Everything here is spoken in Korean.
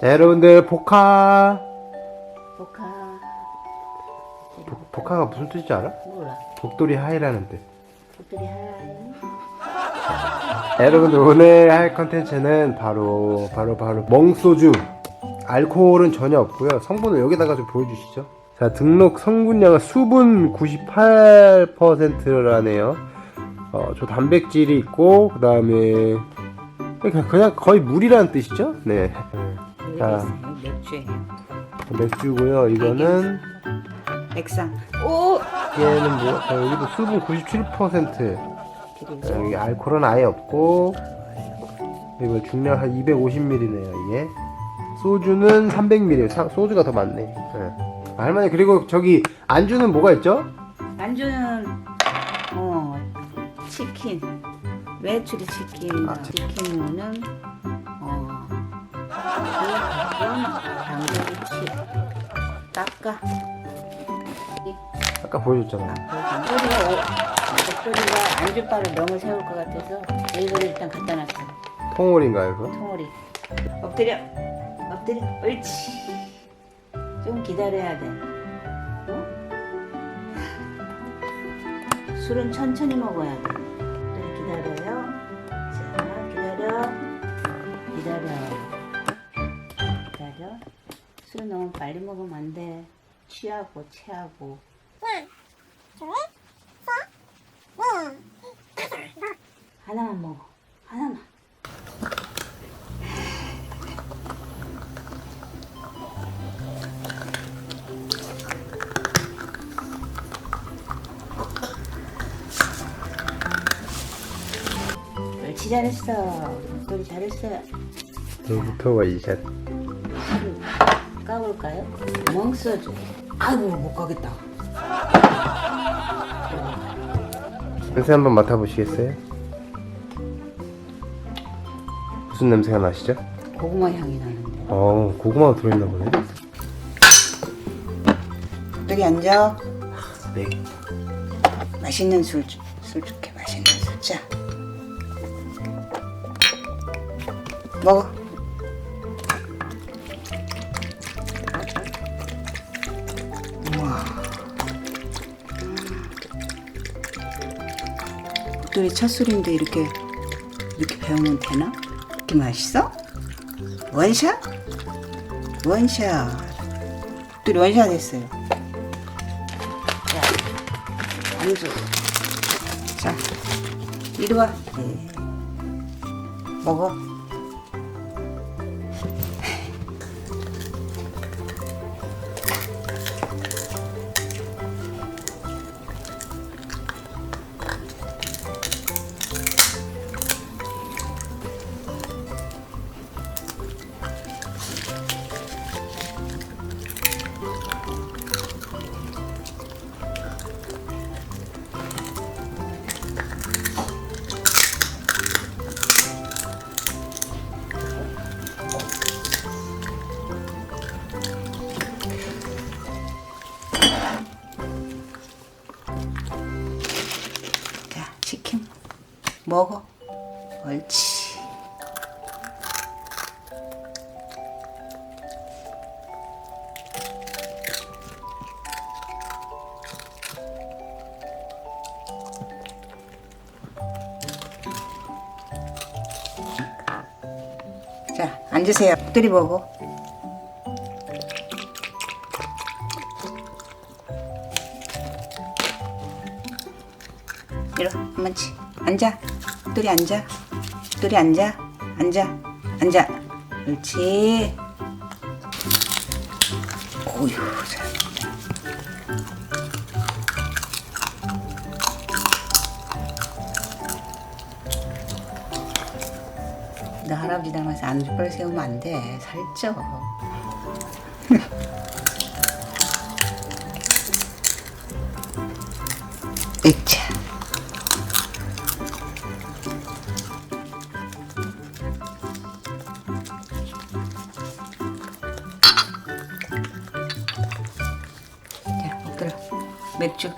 자, 여러분들 포카 보카 보- 포카가 무슨 뜻인지 알아? 몰라 복돌이 하이라는 뜻. 복돌이 하이 자, 여러분들 오늘 할 컨텐츠는 바로 바로 바로 멍소주. 알코올은 전혀 없고요. 성분을 여기다가 좀 보여주시죠. 자, 등록 성분량은 수분 98%라네요. 어, 저 단백질이 있고 그 다음에 그냥, 그냥 거의 물이라는 뜻이죠? 네. 자. 맥주예요 맥주고요. 이거는 액상 오 얘는 뭐 자, 여기도 수분 97%. 그리고 여기 알코올은 아예 없고 이거 중량 한 250ml네요 이게 소주는 300ml 소주가 더 많네 예. 아, 할머니 그리고 저기 안주는 뭐가 있죠? 안주는 어 치킨 외추리 치킨 아, 치킨무는 어 그런 당근치 깎아 이 아까 보여줬잖아. 목도리가 목도리가 안주바를 너무 세울 것 같아서 이거를 일단 갖다 놨어. 통오리인가요 그거? 통오리 엎드려. 엎드려. 옳지. 좀 기다려야 돼. 어? 술은 천천히 먹어야 돼 술 너무 빨리 먹으면 안 돼. 취하고 체하고. 하나만 먹어. 하나만. 옳지 잘했어. 우리 잘했어요 여기부터가 이제 술을 까볼까요? 멍소주 아이고 못 가겠다 냄새 한번 맡아보시겠어요? 무슨 냄새가 나시죠? 고구마 향이 나는데 어 고구마가 들어있나 보네 여기 앉아 네 맛있는 술, 주- 술 줄게 맛있는 술 자. 먹어 목도리 첫 술인데 이렇게 이렇게 배우면 되나? 이렇게 맛있어? 원샷? 원샷 목도리 원샷 했어요 자, 안주. 자, 이리 와. 네. 먹어. 먹어. 옳지. 자, 앉으세요. 엎드리 보고. 이리 와, 한번치 앉아. 엎드리 앉아. 엎드리 앉아. 앉아. 앉아. 옳지. 오유, 잘. 나 할아버지 닮아서 안주빨 세우면 안 돼. 살쪄. 으차. Betçi.